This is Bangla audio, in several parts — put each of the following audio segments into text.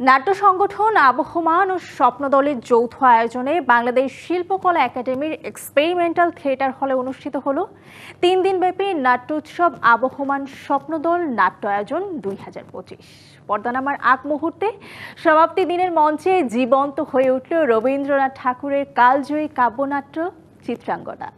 নাট্য সংগঠন আবহমান ও স্বপ্নদলের যৌথ আয়োজনে বাংলাদেশ শিল্পকলা একাডেমির এক্সপেরিমেন্টাল থিয়েটার হলে অনুষ্ঠিত হল তিন দিনব্যাপী নাট্য উৎসব আবহমান স্বপ্নদল নাট্য আয়োজন দুই হাজার পঁচিশ। পর্দানামার আগ মুহূর্তে সমাপ্তি দিনের মঞ্চে জীবন্ত হয়ে উঠল রবীন্দ্রনাথ ঠাকুরের কালজয়ী কাব্যনাট্য চিত্রাঙ্গদা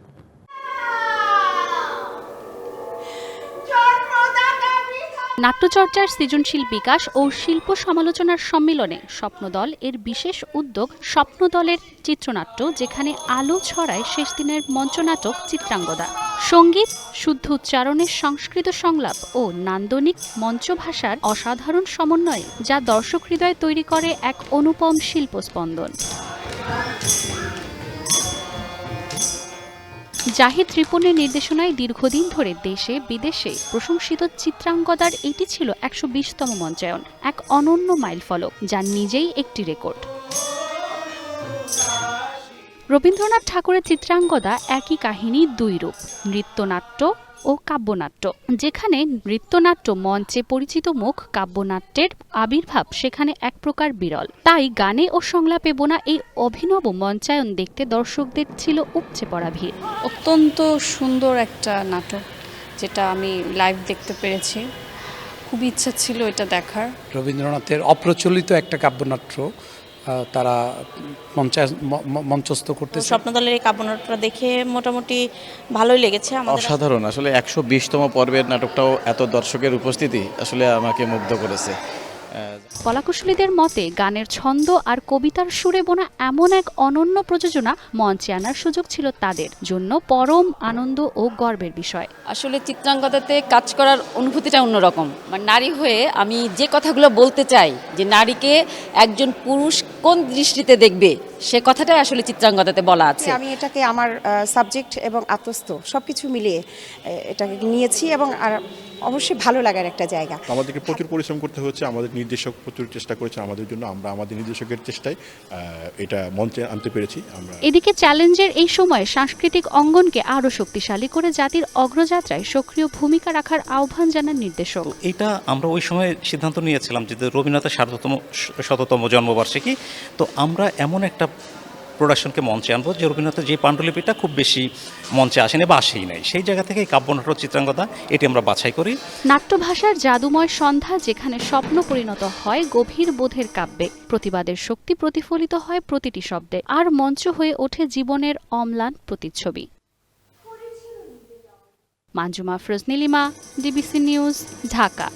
নাট্যচর্চার সৃজনশীল বিকাশ ও শিল্প সমালোচনার সম্মিলনে স্বপ্নদল এর বিশেষ উদ্যোগ স্বপ্নদলের চিত্রনাট্য, যেখানে আলো ছড়ায় শেষ দিনের মঞ্চনাটক চিত্রাঙ্গদা। সংগীত, শুদ্ধ উচ্চারণের সংস্কৃত সংলাপ ও নান্দনিক মঞ্চ ভাষার অসাধারণ সমন্বয়ে, যা দর্শক হৃদয় তৈরি করে এক অনুপম শিল্পস্পন্দন। জাহিদ রিপনের নির্দেশনায় দীর্ঘদিন ধরে দেশে, বিদেশে প্রশংসিত চিত্রাঙ্গদার এটি ছিল একশো বিশতম মঞ্চায়ন, এক অনন্য মাইলফলক, যা নিজেই একটি রেকর্ড। রবীন্দ্রনাথ ঠাকুরের চিত্রাঙ্গদা একই কাহিনী দুই রূপ নৃত্যনাট্য ও কাব্যনাট্য। যেখানে নৃত্যনাট্য মঞ্চে পরিচিত মুখ কাব্যনাট্যের আবির্ভাব সেখানে এক প্রকার বিরল। তাই গানে ও সংলাপে বোনা এই অভিনব মঞ্চায়ন দেখতে দর্শকদের ছিল উপচে পড়া ভিড়। অত্যন্ত সুন্দর একটা নাটক যেটা আমি লাইভ দেখতে পেরেছি। খুব ইচ্ছা ছিল এটা দেখার। রবীন্দ্রনাথের অপ্রচলিত একটা কাব্যনাট্য তারা মঞ্চস্থ করতেছে। স্বপ্নদলের এই কাব্যনাট্যটা দেখে মোটামুটি ভালোই লেগেছে আমাদের অসাধারণ। আসলে একশো বিশতম পর্বের নাটকটাও এত দর্শকের উপস্থিতি আসলে আমাকে মুগ্ধ করেছে। কলাকুশলীদের মতে, গানের ছন্দ আর কবিতার সুরে বোনা এমন এক অনন্য প্রযোজনা মঞ্চে আনার সুযোগ ছিল তাদের জন্য পরম আনন্দ ও গর্বের বিষয়। আসলে চিত্রাঙ্গতাতে কাজ করার অনুভূতিটা অন্যরকম। মানে নারী হয়ে আমি যে কথাগুলো বলতে চাই, যে নারীকে একজন পুরুষ কোন দৃষ্টিতে দেখবে সে কথাটাই আসলে চিত্রাঙ্গদাতে বলা আছে। আমি এটাকে আমার সাবজেক্ট এবং আত্মস্থ সব কিছু মিলিয়ে এটাকে নিয়েছি এবং আর অবশ্যই ভালো লাগার একটা জায়গা। আমাদেরকে প্রচুর পরিশ্রম করতে হচ্ছে আমাদের নির্দেশক প্রচুর চেষ্টা করেছে আমাদের জন্য আমরা আমাদের নির্দেশকের চেষ্টায় এটা মঞ্চে আনতে পেরেছি আমরা এদিকে চ্যালেঞ্জের এই সময় সাংস্কৃতিক অঙ্গনকে আরও শক্তিশালী করে জাতির অগ্রযাত্রায় সক্রিয় ভূমিকা রাখার আহ্বান জানান নির্দেশক। এটা আমরা ওই সময় সিদ্ধান্ত নিয়েছিলাম যে রবীন্দ্রনাথের সার্ধতম শততম জন্মবার্ষিকী। তো আমরা এমন একটা প্রোডাকশনকে মঞ্চে আনব। যে রবীন্দ্রনাথের যে পাণ্ডুলিপিটা খুব বেশি মঞ্চে আসেনি বা আসেই নাই। সেই জায়গা থেকে এই কাব্যনাটক চিত্রাঙ্গদা, এটি আমরা বাছাই করি। নাট্যভাষার জাদুময় সন্ধ্যা যেখানে স্বপ্ন পরিণত হয়, গভীর বোধের কাব্যে। প্রতিবাদের শক্তি প্রতিফলিত হয় প্রতিটি শব্দে। আর মঞ্চ হয়ে ওঠে জীবনের অম্লান প্রতিচ্ছবি। Manjuma Froz Nilima DBC news, Dhaka.